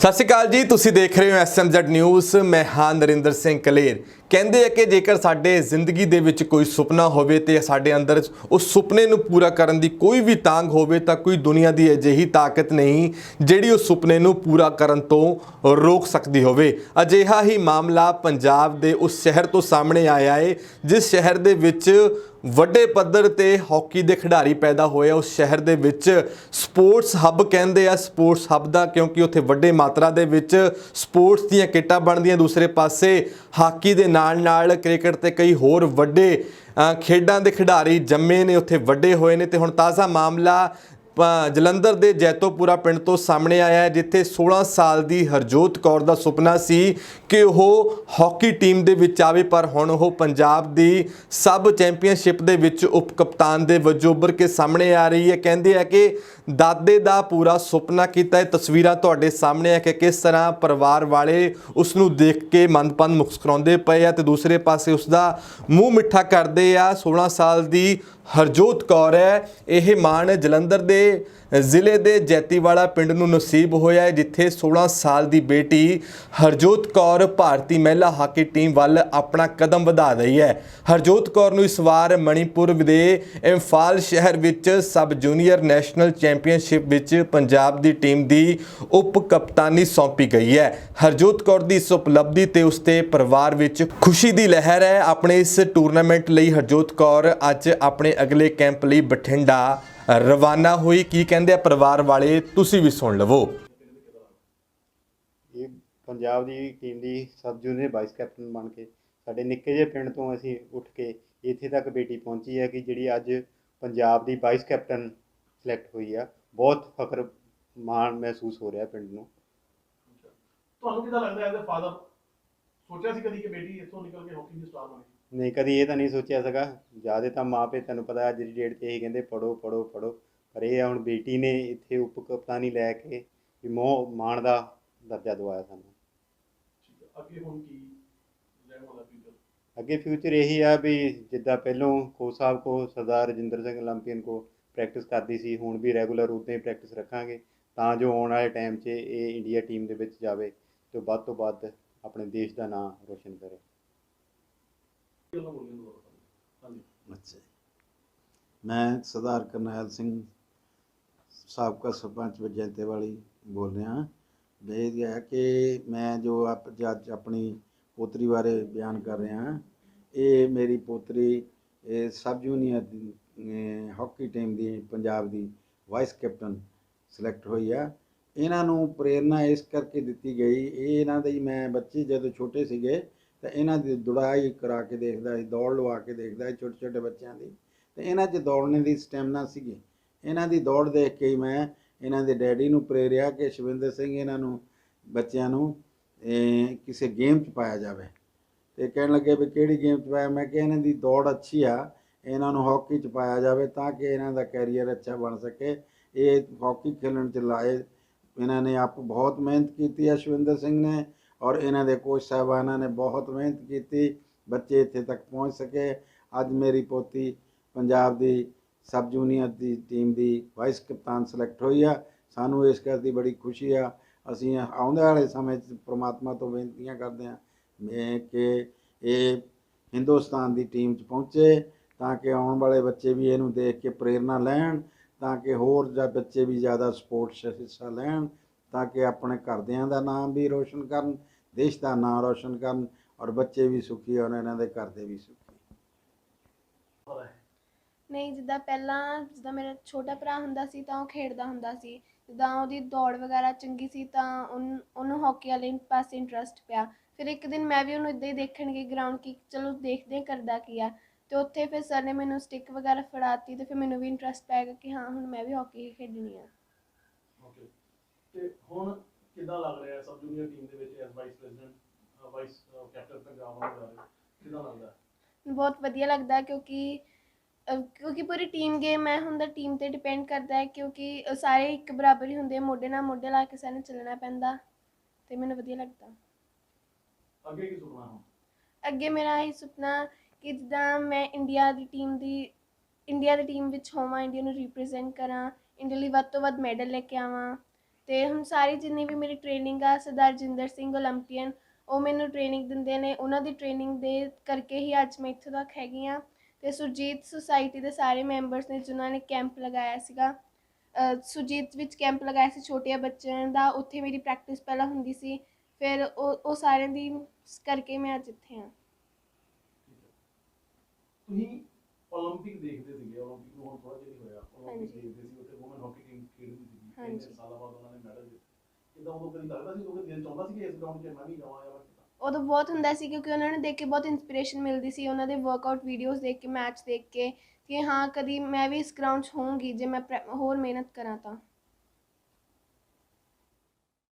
ਸਤਿ ਸ਼੍ਰੀ ਅਕਾਲ ਜੀ, ਤੁਸੀਂ ਦੇਖ ਰਹੇ ਹੋ ਐਸਐਮਜ਼ੈਡ ਨਿਊਜ਼, ਮੈਂ ਹਾਂ ਨਰਿੰਦਰ ਸਿੰਘ ਕਲੇਰ। ਕਹਿੰਦੇ ਆ ਕਿ ਜੇਕਰ ਸਾਡੇ ਜ਼ਿੰਦਗੀ ਦੇ ਵਿੱਚ ਕੋਈ ਸੁਪਨਾ ਹੋਵੇ ਤੇ ਸਾਡੇ ਅੰਦਰ ਉਸ ਸੁਪਨੇ ਨੂੰ ਪੂਰਾ ਕਰਨ ਦੀ ਕੋਈ ਵੀ ਤਾਂਗ ਹੋਵੇ ਤਾਂ ਕੋਈ ਦੁਨੀਆ ਦੀ ਅਜਿਹੀ ਤਾਕਤ ਨਹੀਂ ਜਿਹੜੀ ਉਸ ਸੁਪਨੇ ਨੂੰ ਪੂਰਾ ਕਰਨ ਤੋਂ ਰੋਕ ਸਕਦੀ ਹੋਵੇ। ਅਜਿਹਾ ਹੀ ਮਾਮਲਾ ਪੰਜਾਬ ਦੇ ਉਸ ਸ਼ਹਿਰ ਤੋਂ ਸਾਹਮਣੇ ਆਇਆ ਹੈ ਜਿਸ ਸ਼ਹਿਰ ਦੇ ਵਿੱਚ ਵੱਡੇ ਪੱਧਰ ਤੇ ਹਾਕੀ ਦੇ ਖਿਡਾਰੀ ਪੈਦਾ ਹੋਏ ਆ। ਉਸ ਸ਼ਹਿਰ ਦੇ ਵਿੱਚ ਸਪੋਰਟਸ ਹੱਬ ਕਹਿੰਦੇ ਆ, ਸਪੋਰਟਸ ਹੱਬ ਦਾ, ਕਿਉਂਕਿ ਉੱਥੇ ਵੱਡੇ ਮਾਤਰਾ ਦੇ ਵਿੱਚ ਸਪੋਰਟਸ ਦੀਆਂ ਕਿੱਟਾਂ ਬਣਦੀਆਂ। ਦੂਸਰੇ ਪਾਸੇ ਹਾਕੀ ਦੇ ਨਾਲ ਨਾਲ ਕ੍ਰਿਕਟ ਤੇ ਕਈ ਹੋਰ ਵੱਡੇ ਖੇਡਾਂ ਦੇ ਖਿਡਾਰੀ ਜੰਮੇ ਨੇ, ਉੱਥੇ ਵੱਡੇ ਹੋਏ ਨੇ ਤੇ ਹੁਣ ਤਾਜ਼ਾ ਮਾਮਲਾ ਜਲੰਧਰ ਦੇ ਜੈਤੋਪੁਰਾ ਪਿੰਡ ਤੋਂ ਸਾਹਮਣੇ ਆਇਆ ਹੈ, ਜਿੱਥੇ 16 ਸਾਲ ਦੀ ਹਰਜੋਤ ਕੌਰ ਦਾ ਸੁਪਨਾ ਸੀ ਕਿ ਉਹ ਹਾਕੀ ਟੀਮ ਦੇ ਵਿੱਚ ਆਵੇ, ਪਰ ਹੁਣ ਉਹ ਪੰਜਾਬ ਦੀ ਸਬ ਚੈਂਪੀਅਨਸ਼ਿਪ ਦੇ ਵਿੱਚ ਉਪ ਕਪਤਾਨ ਦੇ ਵਜੋਂ ਉੱਭਰ ਕੇ ਸਾਹਮਣੇ ਆ ਰਹੀ ਹੈ। ਕਹਿੰਦੇ ਆ ਕਿ ਦਾਦੇ ਦਾ ਪੂਰਾ ਸੁਪਨਾ ਕੀਤਾ ਹੈ। ਤਸਵੀਰਾਂ ਤੁਹਾਡੇ ਸਾਹਮਣੇ ਆ ਕਿ ਕਿਸ ਤਰ੍ਹਾਂ ਪਰਿਵਾਰ ਵਾਲੇ ਉਸ ਨੂੰ ਦੇਖ ਕੇ ਮਨਪੰਨ ਮੁਸਕਰਾਉਂਦੇ ਪਏ ਆ ਤੇ ਦੂਸਰੇ ਪਾਸੇ ਉਸ ਦਾ ਮੂੰਹ ਮਿੱਠਾ ਕਰਦੇ ਆ। 16 ਸਾਲ ਦੀ ਹਰਜੋਤ ਕੌਰ ਹੈ। ਇਹ ਮਾਣ ਜਲੰਧਰ ਦੇ ਜ਼ਿਲ੍ਹੇ ਦੇ ਜੈਤੀਵਾਲਾ ਪਿੰਡ ਨੂੰ ਨਸੀਬ ਹੋਇਆ ਹੈ, ਜਿੱਥੇ 16 ਸਾਲ ਦੀ ਬੇਟੀ ਹਰਜੋਤ ਕੌਰ ਭਾਰਤੀ ਮਹਿਲਾ ਹਾਕੀ ਟੀਮ ਵੱਲ ਆਪਣਾ ਕਦਮ ਵਧਾ ਰਹੀ ਹੈ। ਹਰਜੋਤ ਕੌਰ ਨੂੰ ਇਸ ਵਾਰ ਮਣੀਪੁਰ ਦੇ ਇੰਫਾਲ ਸ਼ਹਿਰ ਵਿੱਚ ਸਬ ਜੂਨੀਅਰ ਨੈਸ਼ਨਲ ਚੈਂਪੀਅਨਸ਼ਿਪ ਵਿੱਚ ਪੰਜਾਬ ਦੀ ਟੀਮ ਦੀ ਉਪ ਕਪਤਾਨੀ ਸੌਂਪੀ ਗਈ ਹੈ। ਹਰਜੋਤ ਕੌਰ ਦੀ ਇਸ ਉਪਲਬਧੀ ਤੇ ਉਸਦੇ ਪਰਿਵਾਰ ਵਿੱਚ ਖੁਸ਼ੀ ਦੀ ਲਹਿਰ ਹੈ। ਆਪਣੇ ਇਸ ਟੂਰਨਾਮੈਂਟ ਲਈ ਹਰਜੋਤ ਕੌਰ ਅੱਜ ਆਪਣੇ ਅਗਲੇ ਕੈਂਪ ਲਈ ਬਠਿੰਡਾ ਰਵਾਨਾ ਹੋਈ। ਕੀ ਕਹਿੰਦੇ ਆ ਪਰਿਵਾਰ ਵਾਲੇ? ਤੁਸੀਂ ਵੀ ਸੁਣ ਲਵੋ। ਇਹ ਪੰਜਾਬ ਦੀ ਟੀਮ ਦੀ ਸਬ ਜੂਨੀਅਰ ਵਾਈਸ ਕੈਪਟਨ ਬਣ ਕੇ ਸਾਡੇ ਨਿੱਕੇ ਜਿਹੇ ਪਿੰਡ ਤੋਂ ਅਸੀਂ ਉੱਠ ਕੇ ਇੱਥੇ ਤੱਕ ਬੇਟੀ ਪਹੁੰਚੀ ਹੈ ਕਿ ਜਿਹੜੀ ਅੱਜ ਪੰਜਾਬ ਦੀ ਵਾਈਸ ਕੈਪਟਨ ਸਿਲੈਕਟ ਹੋਈ ਆ। ਬਹੁਤ ਫਖਰ ਮਾਣ ਮਹਿਸੂਸ ਹੋ ਰਿਹਾ ਪਿੰਡ ਨੂੰ। ਤੁਹਾਨੂੰ ਕਿਦਾਂ ਲੱਗਦਾ ਐਜ਼ ਅ ਫਾਦਰ ਸੋਚਿਆ ਸੀ ਕਦੀ ਕਿ ਬੇਟੀ ਇੱਥੋਂ ਨਿਕਲ ਕੇ ਹਾਕੀ ਦੀ ਸਟਾਰ ਬਣੇ ਨਹੀਂ ਕਦੀ ਇਹ ਤਾਂ ਨਹੀਂ ਸੋਚਿਆ ਸੀਗਾ। ਜ਼ਿਆਦਾ ਤਾਂ ਮਾਪੇ ਤੁਹਾਨੂੰ ਪਤਾ ਅੱਜ ਦੀ ਡੇਟ ਤੇ ਇਹੀ ਕਹਿੰਦੇ ਪੜੋ ਪੜੋ ਪੜੋ ਪਰ ਇਹ ਆ ਹੁਣ ਬੇਟੀ ਨੇ ਇੱਥੇ ਉਪ ਉਪਕਪਤਾਨੀ ਲੈ ਕੇ ਵੀ ਮੋਹ ਮਾਣ ਦਾ ਦਰਜਾ ਦਵਾਇਆ ਸਾਨੂੰ। ਅੱਗੇ ਫਿਊਚਰ ਇਹੀ ਆ ਵੀ ਜਿੱਦਾਂ ਪਹਿਲੋਂ ਕੋਚ ਸਾਹਿਬ ਕੋ ਸਰਦਾਰ ਰਜਿੰਦਰ ਸਿੰਘ ਲੰਪੀਨ ਕੋ ਪ੍ਰੈਕਟਿਸ ਕਰਦੀ ਸੀ ਹੁਣ ਵੀ ਰੈਗੂਲਰ ਉਦਾਂ ਹੀ ਪ੍ਰੈਕਟਿਸ ਰੱਖਾਂਗੇ। ਤਾਂ ਜੋ ਆਉਣ ਵਾਲੇ ਟਾਈਮ 'ਚ ਇਹ ਇੰਡੀਆ ਟੀਮ ਦੇ ਵਿੱਚ ਜਾਵੇ ਤੇ ਵੱਧ ਤੋਂ ਵੱਧ ਆਪਣੇ ਦੇਸ਼ ਦਾ ਨਾਂ ਰੋਸ਼ਨ ਕਰੇ। ਅੱਛਾ ਮੈਂ ਸਰਦਾਰ ਕਰਨੈਲ ਸਿੰਘ, ਸਾਬਕਾ ਸਰਪੰਚ ਵਜੈਂਤੇ ਵਾਲੀ ਬੋਲ ਰਿਹਾ ਇਹ ਹੈ ਕਿ ਮੈਂ ਜੋ ਆਪ ਅੱਜ ਆਪਣੀ ਪੋਤਰੀ ਬਾਰੇ ਬਿਆਨ ਕਰ ਰਿਹਾ ਇਹ ਮੇਰੀ ਪੋਤਰੀ, ਇਹ ਸਬ ਜੂਨੀਅਰ ਦੀ ਹਾਕੀ ਟੀਮ ਦੀ, ਪੰਜਾਬ ਦੀ ਵਾਈਸ ਕੈਪਟਨ ਸਿਲੈਕਟ ਹੋਈ ਆ। ਇਹਨਾਂ ਨੂੰ ਪ੍ਰੇਰਨਾ ਇਸ ਕਰਕੇ ਦਿੱਤੀ ਗਈ, ਇਹ ਇਹਨਾਂ ਦੇ ਮੈਂ ਬੱਚੇ ਜਦੋਂ ਛੋਟੇ ਸੀਗੇ ਤਾਂ ਇਹਨਾਂ ਦੀ ਦੁੜਾਈ ਕਰਾ ਕੇ ਦੇਖਦਾ ਸੀ, ਦੌੜ ਲਵਾ ਕੇ ਦੇਖਦਾ ਸੀ ਛੋਟੇ ਛੋਟੇ ਬੱਚਿਆਂ ਦੀ। ਤੇ ਇਹਨਾਂ 'ਚ ਦੌੜਨੇ ਦੀ ਸਟੈਮਨਾ ਸੀਗੀ। ਇਹਨਾਂ ਦੀ ਦੌੜ ਦੇਖ ਕੇ ਹੀ ਮੈਂ ਇਹਨਾਂ ਦੇ ਡੈਡੀ ਨੂੰ ਪ੍ਰੇਰਿਆ ਕਿ ਸ਼ਵਿੰਦਰ ਸਿੰਘ ਇਹਨਾਂ ਨੂੰ, ਬੱਚਿਆਂ ਨੂੰ ਕਿਸੇ ਗੇਮ 'ਚ ਪਾਇਆ ਜਾਵੇ। ਤੇ ਕਹਿਣ ਲੱਗੇ ਵੀ ਕਿਹੜੀ ਗੇਮ 'ਚ ਪਾਇਆ? ਮੈਂ ਕਿ ਇਹਨਾਂ ਦੀ ਦੌੜ ਅੱਛੀ ਆ, ਇਹਨਾਂ ਨੂੰ ਹਾਕੀ 'ਚ ਪਾਇਆ ਜਾਵੇ ਤਾਂ ਕਿ ਇਹਨਾਂ ਦਾ ਕੈਰੀਅਰ ਅੱਛਾ ਬਣ ਸਕੇ। ਇਹ ਹਾਕੀ ਖੇਡਣ 'ਚ ਲਾਏ, ਇਹਨਾਂ ਨੇ ਆਪ ਬਹੁਤ ਮਿਹਨਤ ਕੀਤੀ ਹੈ ਸ਼ਵਿੰਦਰ ਸਿੰਘ ਨੇ। ਔਰ ਇਹਨਾਂ ਦੇ ਕੋਚ ਸਾਹਿਬਾਨਾਂ ਨੇ ਬਹੁਤ ਮਿਹਨਤ ਕੀਤੀ, ਬੱਚੇ ਇੱਥੇ ਤੱਕ ਪਹੁੰਚ ਸਕੇ। ਅੱਜ ਮੇਰੀ ਪੋਤੀ ਪੰਜਾਬ ਦੀ ਸਬ ਜੂਨੀਅਰ ਦੀ ਟੀਮ ਦੀ ਵਾਈਸ ਕਪਤਾਨ ਸਿਲੈਕਟ ਹੋਈ ਆ। ਸਾਨੂੰ ਇਸ ਗੱਲ ਦੀ ਬੜੀ ਖੁਸ਼ੀ ਆ। ਅਸੀਂ ਆਉਂਦੇ ਵਾਲੇ ਸਮੇਂ 'ਚ ਪ੍ਰਮਾਤਮਾ ਤੋਂ ਬੇਨਤੀਆਂ ਕਰਦੇ ਹਾਂ ਕਿ ਇਹ ਹਿੰਦੁਸਤਾਨ ਦੀ ਟੀਮ 'ਚ ਪਹੁੰਚੇ ਤਾਂ ਕਿ ਆਉਣ ਵਾਲੇ ਬੱਚੇ ਵੀ ਇਹਨੂੰ ਦੇਖ ਕੇ ਪ੍ਰੇਰਨਾ ਲੈਣ, ਤਾਂ ਕਿ ਹੋਰ ਜਾਂ ਬੱਚੇ ਵੀ ਜ਼ਿਆਦਾ ਸਪੋਰਟਸ ਹਿੱਸਾ ਲੈਣ। ਤਾਂ ਕਿ ਆਪਣੇ ਘਰਦਿਆਂ ਦਾ ਨਾਮ ਵੀ ਰੋਸ਼ਨ ਕਰਨ, ਦੇਸ਼ ਦਾ ਨਾਮ ਰੋਸ਼ਨ ਕਰਨ ਔਰ ਬੱਚੇ ਵੀ ਸੁਖੀ ਹੋਣ ਇਹਨਾਂ ਦੇ ਘਰ ਦੇ ਵੀ ਸੁਖੀ। ਨਹੀਂ, ਜਿੱਦਾਂ ਪਹਿਲਾਂ ਜਿੱਦਾਂ ਮੇਰਾ ਛੋਟਾ ਭਰਾ ਹੁੰਦਾ ਸੀ ਤਾਂ ਉਹ ਖੇਡਦਾ ਹੁੰਦਾ ਸੀ। ਜਿੱਦਾਂ ਉਹਦੀ ਦੌੜ ਵਗੈਰਾ ਚੰਗੀ ਸੀ ਤਾਂ ਉਹਨ- ਉਹਨੂੰ ਹਾਕੀ ਵਾਲੇ ਪਾਸੇ ਇੰਟਰਸਟ ਪਿਆ। ਫਿਰ ਇੱਕ ਦਿਨ ਮੈਂ ਵੀ ਉਹਨੂੰ ਇਦਾਂ ਹੀ ਦੇਖਣ ਗਈ ਗਰਾਊਂਡ ਕੀ ਚਲੋ ਦੇਖਦੇ ਹਾਂ ਕਰਦਾ ਕੀ ਆ। ਤੇ ਉੱਥੇ ਫਿਰ ਸਰ ਨੇ ਮੈਨੂੰ ਸਟਿੱਕ ਵਗੈਰਾ ਫੜਾਤੀ ਤੇ ਫਿਰ ਮੈਨੂੰ ਵੀ ਇੰਟਰਸਟ ਪੈ ਗਿਆ ਕਿ ਹਾਂ, ਹੁਣ ਮੈਂ ਵੀ ਹਾਕੀ ਹੀ ਖੇਡਣੀ ਆ। ਤੇ ਹੁਣ ਕਿਦਾਂ ਲੱਗ ਰਿਹਾ ਸਬ ਜੂਨੀਅਰ ਟੀਮ ਦੇ ਵਿੱਚ S vice president vice captain Punjab ਜਾ ਰਹੇ ਕਿਦਾਂ ਲੱਗਦਾ ਬਹੁਤ ਵਧੀਆ ਲੱਗਦਾ ਹੈ ਕਿਉਂਕਿ ਕਿਉਂਕਿ ਪੂਰੀ ਟੀਮ ਗੇਮ ਹੈ ਹੁੰਦਾ ਟੀਮ ਤੇ ਡਿਪੈਂਡ ਕਰਦਾ ਹੈ ਕਿਉਂਕਿ ਸਾਰੇ ਇੱਕ ਬਰਾਬਰ ਹੀ ਹੁੰਦੇ ਮੋਢੇ ਨਾਲ ਮੋਢੇ ਲਾ ਕੇ ਸਾਨੂੰ ਚੱਲਣਾ ਪੈਂਦਾ ਤੇ ਮੈਨੂੰ ਵਧੀਆ ਲੱਗਦਾ। ਅੱਗੇ ਕੀ ਸੁਪਨਾ ਹੁਣ? ਅੱਗੇ ਮੇਰਾ ਇਹ ਸੁਪਨਾ ਕਿ ਜਿੱਦਾਂ ਮੈਂ ਇੰਡੀਆ ਦੀ ਟੀਮ ਦੀ ਇੰਡੀਆ ਦੀ ਟੀਮ ਵਿੱਚ ਹੋਵਾਂ ਇੰਡੀਆ ਨੂੰ ਰਿਪਰੈਜ਼ੈਂਟ ਕਰਾਂ ਇੰਡੀਆ ਲਈ ਵੱਧ ਤੋਂ ਵੱਧ ਮੈਡਲ ਲੈ ਕੇ ਆਵਾਂ। ਤੇ ਹੁਣ ਸਾਰੀ ਜਿੰਨੀ ਵੀ ਮੇਰੀ ਟ੍ਰੇਨਿੰਗ ਆ ਸਰਦਾਰ ਜਿੰਦਰ ਸਿੰਘ 올림픽ੀਅਨ ਉਹ ਮੈਨੂੰ ਟ੍ਰੇਨਿੰਗ ਦਿੰਦੇ ਨੇ। ਉਹਨਾਂ ਦੀ ਟ੍ਰੇਨਿੰਗ ਦੇ ਕਰਕੇ ਹੀ ਅੱਜ ਮੈਂ ਇੱਥੋਂ ਤੱਕ ਹੈਗੀ ਆ ਤੇ ਸੁਰਜੀਤ ਸੁਸਾਇਟੀ ਦੇ ਸਾਰੇ ਮੈਂਬਰਸ ਨੇ ਜਿਨ੍ਹਾਂ ਨੇ ਕੈਂਪ ਲਗਾਇਆ ਸੀਗਾ ਸੁਰਜੀਤ ਵਿੱਚ ਕੈਂਪ ਲਗਾਇਆ ਸੀ ਛੋਟੇ ਬੱਚਿਆਂ ਦਾ ਉੱਥੇ ਮੇਰੀ ਪ੍ਰੈਕਟਿਸ ਪਹਿਲਾਂ ਹੁੰਦੀ ਸੀ। ਫਿਰ ਉਹ ਉਹ ਸਾਰਿਆਂ ਦੀ ਕਰਕੇ ਮੈਂ ਅੱਜ ਇੱਥੇ ਹਾਂ। ਤੁਸੀਂ 올림픽 ਦੇਖਦੇ ਸੀਗੇ 올림픽 ਨੂੰ ਹੁਣ ਥੋੜਾ ਜਿਹਾ ਹੋਇਆ। 올림픽 ਦੇਖਦੇ ਸੀ ਉੱਥੇ ਔਮਨ ਹਾਕੀ ਟੀਮ ਖੇਡਦੀ ਸੀ। ਹਾਂਜੀ। ਜਿੱਤੇ ਇਦਾਂ ਉਦੋਂ ਕਦੀ ਲੱਗਦਾ ਸੀ ਕਿ ਦਿਲ ਚਾਹੁੰਦਾ ਸੀ ਕਿ ਇਸ ਗਰਾਊਂਡ 'ਚ ਮੈਂ ਵੀ ਜਾਵਾਂ ਜਾਂ ਮੈਂ ਉਦੋਂ ਬਹੁਤ ਹੁੰਦਾ ਸੀ, ਕਿਉਂਕਿ ਉਹਨਾਂ ਨੂੰ ਦੇਖ ਕੇ ਬਹੁਤ ਇਨਸਪੀਰੇਸ਼ਨ ਮਿਲਦੀ ਸੀ, ਉਹਨਾਂ ਦੇ ਵਰਕਆਊਟ ਵੀਡੀਓਜ਼ ਦੇਖ ਕੇ ਮੈਚ ਦੇਖ ਕੇ ਕਿ ਹਾਂ, ਕਦੀ ਮੈਂ ਵੀ ਇਸ ਗਰਾਊਂਡ 'ਚ ਹੋਊਂਗੀ, ਜੇ ਮੈਂ ਪ੍ਰੈ- ਹੋਰ ਮਿਹਨਤ ਕਰਾਂ ਤਾਂ।